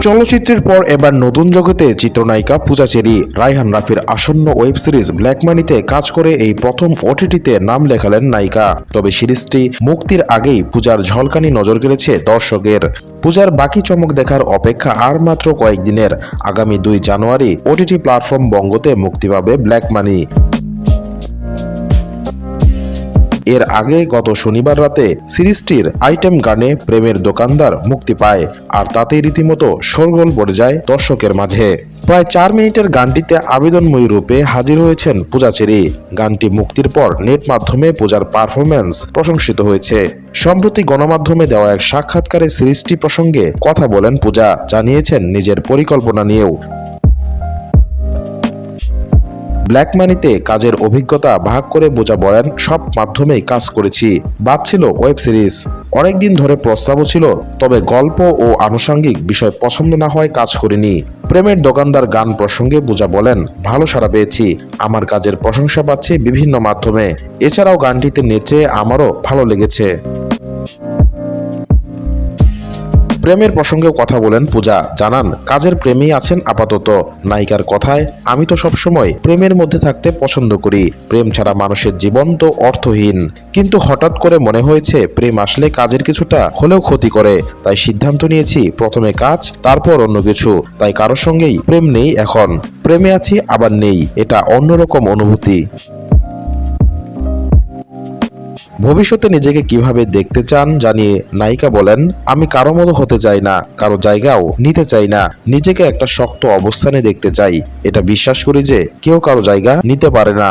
চলচ্চিত্রের পর এবার নতুন জগতে চিত্রনায়িকা পূজা চেরি রায়হান রাফির আসন্ন ওয়েব সিরিজ ব্ল্যাক মানিতে কাজ করে এই প্রথম ওটিটিতে নাম লেখালেন নায়িকা। তবে সিরিজটি মুক্তির আগেই পূজার ঝলকানি নজর কেড়েছে দর্শকের। পূজার বাকি চমক দেখার অপেক্ষা আর মাত্র কয়েকদিনের। আগামী দুই জানুয়ারি ওটিটি প্ল্যাটফর্ম বঙ্গতে মুক্তি পাবে ব্ল্যাক মানি এর আগে গত শনিবার রাতে সিরিজটির আইটেম গানে প্রেমের দোকানদার মুক্তি পায়, আর তাতেই রীতিমতো শোরগোল পড়ে যায় দর্শকের মাঝে। প্রায় চার মিনিটের গানটিতে আবেদনময়ী রূপে হাজির হয়েছেন পূজা চেরি। গানটি মুক্তির পর নেট মাধ্যমে পূজার পারফরমেন্স প্রশংসিত হয়েছে। সম্প্রতি গণমাধ্যমে দেওয়া এক সাক্ষাৎকারে সিরিজটি প্রসঙ্গে কথা বলেন পূজা, জানিয়েছেন নিজের পরিকল্পনা নিয়েও। ব্ল্যাক মানিতে কাজের অভিজ্ঞতা ভাগ করে বোঝা বলেন সব মাধ্যমেই কাজ করেছি। বাদ ছিল ওয়েব সিরিজ। অনেকদিন ধরে প্রস্তাবও ছিল, তবে গল্প ও আনুষঙ্গিক বিষয় পছন্দ না হয় কাজ করিনি। প্রেমের দোকানদার গান প্রসঙ্গে পূজা বলেন, ভালো সাড়া পেয়েছি। আমার কাজের প্রশংসা পাচ্ছি বিভিন্ন মাধ্যমে। এছাড়াও গানটিতে নেচে আমারও ভালো লেগেছে। প্রেমের প্রসঙ্গেও কথা বলেন পূজা। জানান, কাজের প্রেমেই আছেন আপাতত। নায়িকার কথায়, আমি তো সবসময় প্রেমের মধ্যে থাকতে পছন্দ করি। প্রেম ছাড়া মানুষের জীবন তো অর্থহীন। কিন্তু হঠাৎ করে মনে হয়েছে, প্রেম আসলে কাজের কিছুটা হলেও ক্ষতি করে। তাই সিদ্ধান্ত নিয়েছি, প্রথমে কাজ, তারপর অন্য কিছু। তাই কারোর সঙ্গেই প্রেম নেই এখন। প্রেমে আছি, আবার নেই। এটা অন্যরকম অনুভূতি। ভবিষ্যতে নিজেকে কীভাবে দেখতে চান জানিয়ে নায়িকা বলেন, আমি কারও মতো হতে চাই না, কারও জায়গাও নিতে চাই না, নিজেকে একটা শক্ত অবস্থানে দেখতে চাই। এটা বিশ্বাস করি যে কেউ কারও জায়গা নিতে পারে না।